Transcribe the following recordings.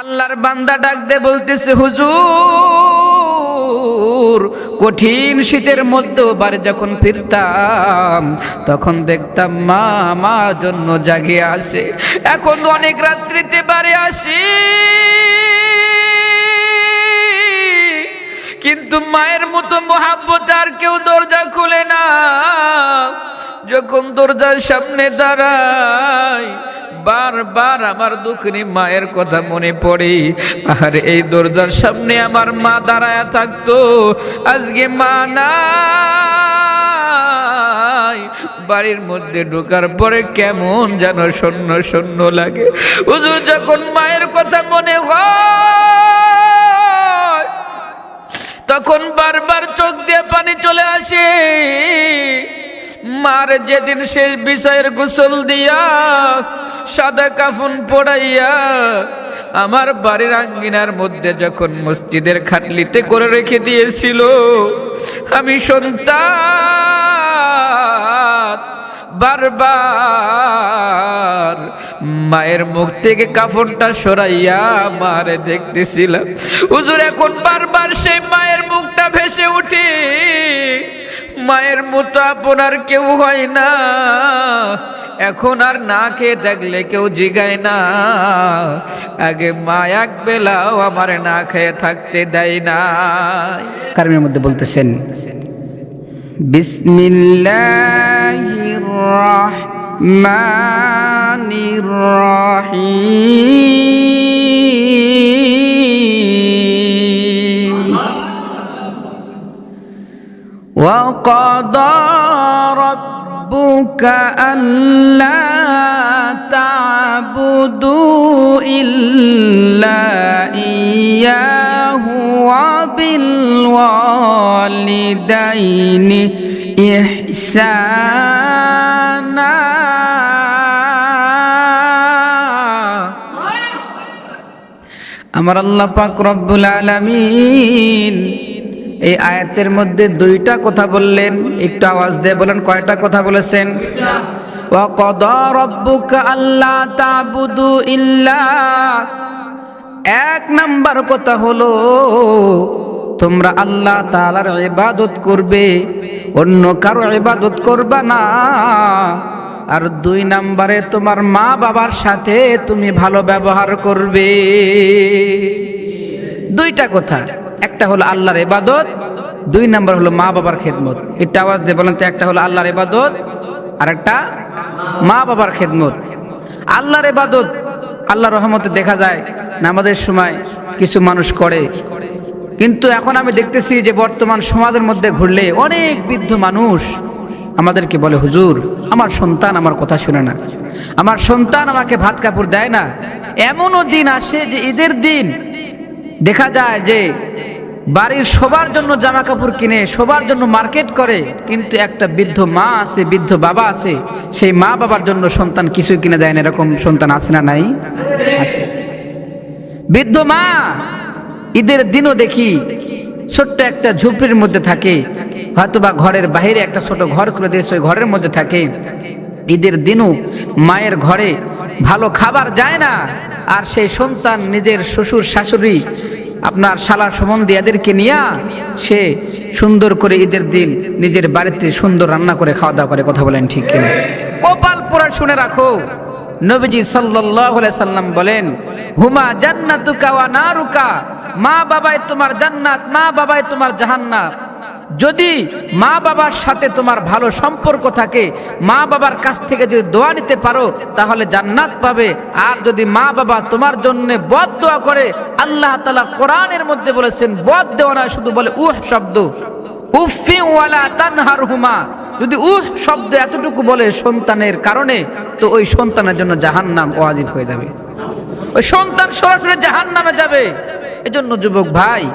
আল্লাহর বান্দা ডাক দে বলতেছে, হুজুর, কঠিন শীতের মধ্যে বাড়ি যখন ফিরতাম, তখন দেখতাম মা আমার জন্য জাগে আসে এখন অনেক রাত্রিতে বাড়ি আসি। কিন্তু মায়ের মতো মহাব্বত আর কেউ দরজা খুলে না। যখন দরজার সামনে দাঁড়াই বারবার আমার দুঃখিনী মায়ের কথা মনে পড়ে। আর এই দরজার সামনে আমার মা দাঁড়ায় থাকতো। আজকে মা না বাড়ির মধ্যে ঢোকার পরে কেমন যেন শূন্য শূন্য লাগে। হুজুর, যখন মায়ের কথা মনে হয়, তখন বারবার চোখ দিয়ে পানি চলে আসে। মার যেদিন শেষ বিষয়ের গোসল দিয়া সাদা কাফন পড়াইয়া আমার বাড়ির আঙ্গিনার মধ্যে যখন মসজিদের খাটলিতে করে রেখে দিয়েছিল, আমি সন্তান বারবার মায়ের মুখ থেকে কাফনটা সরাইয়া মারে দেখতেছিলাম। হুজুর, এখন বারবার সেই মায়ের মুখটা ভেসে উঠে। মায়ের মতো আপনার কেউ হয় না। এখন আর না খেয়ে থাকলে কেউ জিগায় না। আগে মা এক বেলাও আমার না খেয়ে থাকতে দেয় না। কারণের মধ্যে বলতেছেন, বিসমিল্লাহির রহমানির রহিম। وقضى ربك ألا تعبدوا إلا إياه وبالوالدين إحسانا আমার আল্লাহ পাক রব্বুল আলামিন এই আয়াতের মধ্যে দুইটা কথা বললেন, একটু আওয়াজ দিয়ে বলেন, কয়টা কথা বলেছেন? ইল্লা। এক নাম্বার কথা হলো, তোমরা আল্লাহ তাআলার ইবাদত করবে, অন্য কারও ইবাদত করবা না। আর দুই নাম্বারে তোমার মা বাবার সাথে তুমি ভালো ব্যবহার করবে। দুইটা কথা। একটা হলো আল্লাহর ইবাদত, দুই নাম্বার হলো মা বাবার খেদমত। এটা আওয়াজ দিয়ে বলেন তো, একটা হলো আল্লাহর এবাদত আর একটা মা বাবার খেদমত। আল্লাহর এবাদত আল্লাহর রহমতে দেখা যায় নামাজের সময় কিছু মানুষ করে। কিন্তু এখন আমি দেখতেছি যে বর্তমান সমাজের মধ্যে ঘুরলে অনেক বৃদ্ধ মানুষ আমাদেরকে বলে, হুজুর, আমার সন্তান আমার কথা শুনে না। আমার সন্তান আমাকে ভাত কাপড় দেয় না। এমনও দিন আসে যে ঈদের দিন দেখা যায় যে বাড়ির সবার জন্য জামা কাপড় কিনে সবার জন্য মার্কেট করে, কিন্তু একটা বৃদ্ধ মা আছে, বৃদ্ধ বাবা আছে, সেই মা বাবার জন্য সন্তান কিছুই কিনে দেয় না, এরকম সন্তান আছে না নাই? আছে। বৃদ্ধ মা, ঈদের দিনও দেখি, ছোট্ট একটা ঝুপড়ির মধ্যে থাকে, হয়তোবা ঘরের বাইরে একটা ছোট ঘর করে দিয়েছে, ওই ঘরের মধ্যে থাকে। ঈদের দিনও মায়ের ঘরে ভালো খাবার যায় না, আর সেই সন্তান নিজের শ্বশুর শাশুড়ি আপনার শালা সম্বন্ধে এদেরকে নিয়ে সে সুন্দর করে ঈদের দিন নিজের বাড়িতে সুন্দর রান্না করে খাওয়া দাওয়া করে, কথা বলেন ঠিক কিনা? কপাল পোড়া শুনে রাখো। নবীজি সাল্লাল্লাহু আলাইহি সাল্লাম বলেন, হুমা জান্নাতুকা ওয়া নারুকা, মা বাবাই তোমার জান্নাত, মা বাবাই তোমার জাহান্নাত। যদি মা বাবার সাথে তোমার ভালো সম্পর্ক থাকে, মা বাবার কাছ থেকে যদি দোয়া নিতে পারো, তাহলে জান্নাত পাবে। আর যদি মা বাবা তোমার জন্য বদ দোয়া করে, আল্লাহ তাআলা কোরআনের মধ্যে বলেছেন, বদ দেওয়া নয়, শুধু বলে উহ শব্দ। যদি উহ শব্দ এতটুকু বলে সন্তানের কারণে, তো ওই সন্তানের জন্য জাহান্নাম ওয়াজিব হয়ে যাবে। ওই সন্তান সরাসরি জাহান্নামে যাবে। এজন্য যুবক ভাই,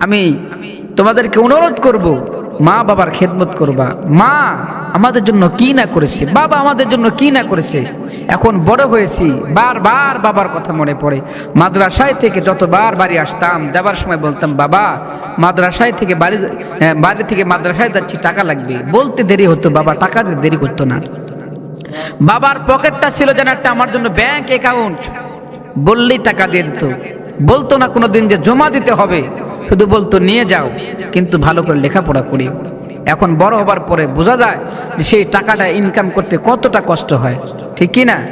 আমি তোমাদেরকে অনুরোধ করব মা বাবার খেদমত করবা। মা আমাদের জন্য কি না করেছে? বাবা আমাদের জন্য কি না করেছে? এখন বড় হয়েছি বারবার বাবার কথা মনে পড়ে। মাদ্রাসায় থেকে যতবার বাড়ি আসতাম যাবার সময় বলতাম বাবা মাদ্রাসায় থেকে বাড়ি হ্যাঁ, বাড়ি থেকে মাদ্রাসায় যাচ্ছি টাকা লাগবে। বলতে দেরি হতো বাবা টাকা দিতে দেরি করতো না। বাবার পকেটটা ছিল যেন একটা আমার জন্য ব্যাংক অ্যাকাউন্ট বললেই টাকা দিয়ে দিত। বলতো না কোনো দিন যে জমা দিতে হবে, শুধু বলতো নিয়ে যাও, কিন্তু ভালো করে লেখাপড়া করি। এখন বড় হবার পরে বোঝা যায় যে সেই টাকাটা ইনকাম করতে কতটা কষ্ট হয়। ঠিক কি না?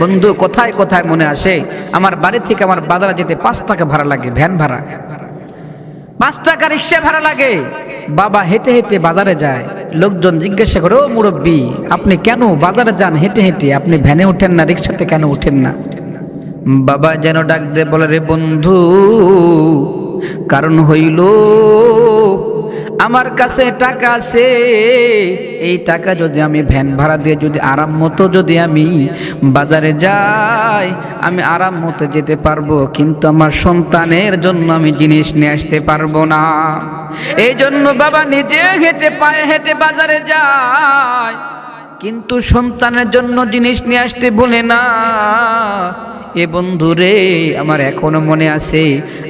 বন্ধু, কোথায় কোথায় মনে আসে? আমার বাড়ি থেকে আমার বাজারে যেতে পাঁচ টাকা ভাড়া লাগে, ভ্যান ভাড়া। পাঁচ টাকা রিক্সা ভাড়া লাগে। বাবা হেঁটে হেঁটে বাজারে যায়। লোকজন জিজ্ঞাসা করে, ও মুরব্বী, আপনি কেন বাজারে যান হেঁটে হেঁটে? আপনি ভ্যানে ওঠেন না, রিক্সাতে কেন ওঠেন না? বাবা যেন ডাক দে, বলে, রে বন্ধু, কারণ হইল আমার কাছে টাকা আছে। এই টাকা যদি আমি ভ্যান ভাড়া দিয়ে যদি আরাম মতো যদি আমি বাজারে যাই, আমি আরাম মতো যেতে পারব। কিন্তু আমার সন্তানের জন্য আমি জিনিস নিয়ে আসতে পারব না। এই জন্য বাবা নিজে হেঁটে পায়ে হেঁটে বাজারে যায়। কিন্তু সন্তানের জন্য জিনিস নিয়ে আসতে বলে না। এ বন্ধু রে, আমার এখনও মনে আছে,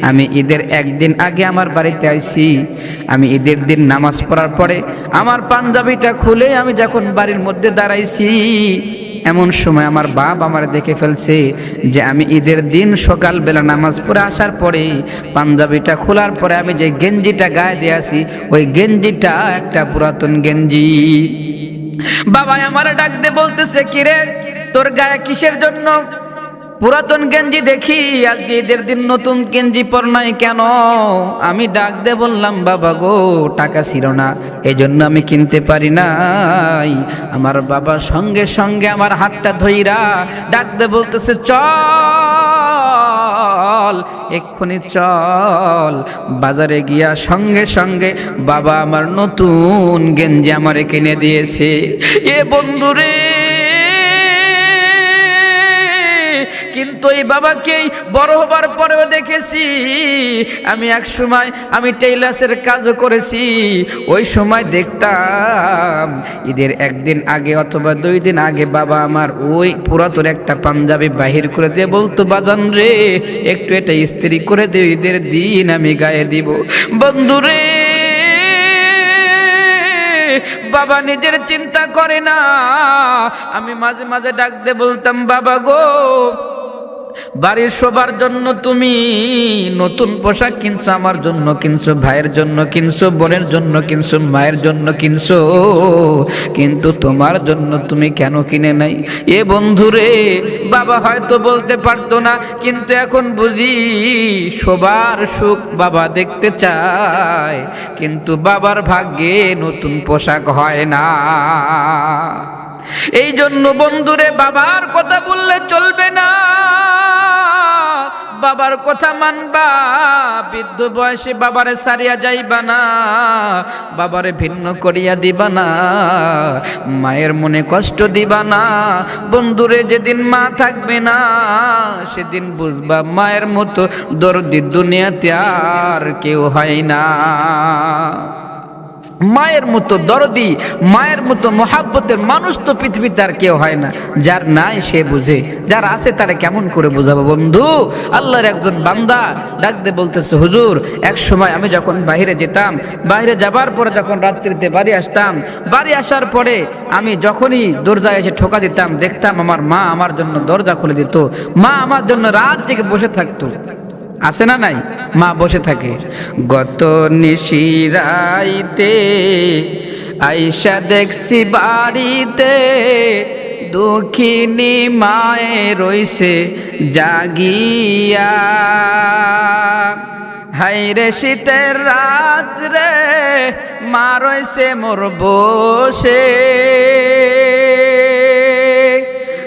আমি ঈদের একদিন আগে আমার বাড়িতে আইছি। আমি ঈদের দিন নামাজ পড়ার পরে আমার পাঞ্জাবিটা খুলে আমি যখন বাড়ির মধ্যে দাঁড়াইছি, এমন সময় আমার বাপ আমার দেখে ফেলছে যে আমি ঈদের দিন সকালবেলা নামাজ পড়ে আসার পরে পাঞ্জাবিটা খোলার পরে আমি যে গেঞ্জিটা গায়ে দিয়ে আসি ওই গেঞ্জিটা একটা পুরাতন গেঞ্জি। বাবা আমার ডাক দে বলতেছে, কিরে, তোর গায়ে কিসের জন্য? পুরাতন গেঞ্জি দেখি আজকে ঈদের দিন নতুন গেঞ্জি পর নাই কেন? আমি ডাক দে বললাম, বাবা গো, টাকা ছিল না এই জন্য আমি কিনতে পারি নাই। আমার বাবা সঙ্গে সঙ্গে আমার হাতটা ধইরা ডাক দে বলতেছে, চল, এক্ষুনি চল। বাজারে গিয়া সঙ্গে সঙ্গে বাবা আমার নতুন গেঞ্জি আমারে কিনে দিয়েছে। এ বন্ধুরে কিন্তু এই বাবাকেই বড় হবার পরেও দেখেছি। আমি এক সময় আমি টেইলার্সের কাজও করেছি, ওই সময় দেখতাম ঈদের একদিন আগে অথবা দুই দিন আগে বাবা আমার ওই পুরাতন একটা পাঞ্জাবি বাহির করে দিয়ে বলতো, বাজান রে, একটু এটা ইস্ত্রি করে দে, ঈদের দিন আমি গায়ে দিব। বন্ধুরে বাবা নিজের চিন্তা করে না। আমি মাঝে মাঝে ডাকতে বলতাম, বাবা গো বাড়ির সবার জন্য তুমি নতুন পোশাক কিনছো, আমার জন্য কিনছো, ভাইয়ের জন্য কিনছো, বোনের জন্য কিনছো, মায়ের জন্য কিনছো, কিন্তু তোমার জন্য তুমি কেন কিনে নাই? এ বন্ধুরে, বাবা হয়তো বলতে পারতো না, কিন্তু এখন বুঝি সবার সুখ বাবা দেখতে চায়, কিন্তু বাবার ভাগ্যে নতুন পোশাক হয় না। এই জন্য বন্ধুরে, বাবার কথা বললে চলবে না। বাবার কথা মানবা, বৃদ্ধ বয়সে বাবারে সারিয়া যাইবা না, বাবারে ভিন্ন করিয়া দিবা না, মায়ের মনে কষ্ট দিবা না। বন্ধুরে, যেদিন মা থাকবে না, সেদিন বুঝবা মায়ের মতো দর্দি দুনিয়াতে আর কেউ হয় না। মায়ের মতো দরদি, মায়ের মতো মহাব্বতের মানুষ তো পৃথিবীতে আর কেউ হয় না। যার নাই সে বুঝে, যার আছে তারা কেমন করে বোঝাবো বন্ধু? আল্লাহর একজন বান্দা ডাকতে বলতেছে, হুজুর, এক সময় আমি যখন বাইরে যেতাম বাইরে যাবার পরে যখন রাত্রিতে বাড়ি আসতাম, বাড়ি আসার পরে আমি যখনই দরজায় এসে ঠোকা দিতাম, দেখতাম আমার মা আমার জন্য দরজা খুলে দিত, মা আমার জন্য রাত জেগে বসে থাকতো। আছে না নাই? মা বসে থাকে। গত নিশিরাইতে আইসা দেখছি বাড়িতে, দুঃখিনী মায়ে রইছে জাগিয়া। হাইরে শীতের রাত রে, মা রইছে মোর বসে।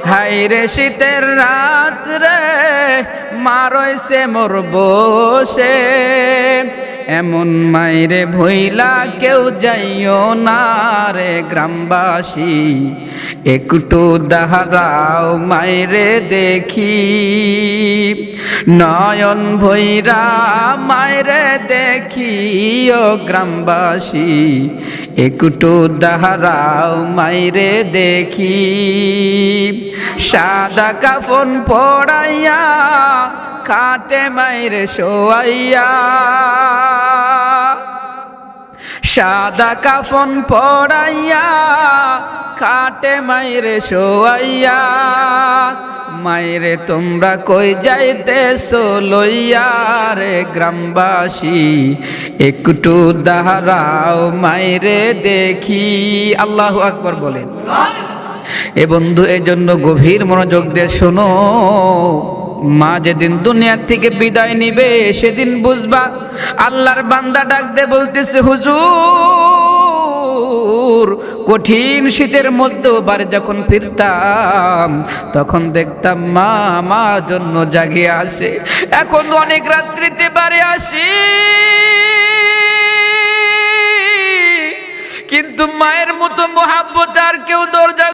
হাইরে শীতের রাত রে মারইছে মোর বসে। এমন মাইরে ভইলা কেউ যাইও না রে গ্রামবাসী। একটু দাহারাও মাইরে দেখি। নয়ন ভৈরা মাইরে দেখি ও গ্রামবাসী। একটু দাহারাও মাইরে দেখি। সাদা কাফন পড়াইয়া খাটে মাইরে শোয়াইয়া। সাদা কাফন পড়াইয়া খাটে মাইরে শোয়াইয়া। মায়েরে তোমরা কই যাইতেছো লইয়া রে গ্রামবাসী? একটু দাঁড়াও মায়েরে দেখি। আল্লাহু আকবর বলেন। এ বন্ধু, এজন্য গভীর মনোযোগ দিয়ে শোনো। মা যেদিন দুনিয়ার থেকে বিদায় নিবে, সেদিন বুঝবা আল্লাহর বান্দা ডাক দে বলতেছে, হুজুর, কঠিন শীতের মধ্যে বাড়ি যখন ফিরতাম, তখন দেখতাম মা আমার জন্য জাগিয়ে আসে এখন অনেক রাত্রিতে বাড়ি আসি। কিন্তু মায়ের মতো মহাব্বত আর কেউ দরজা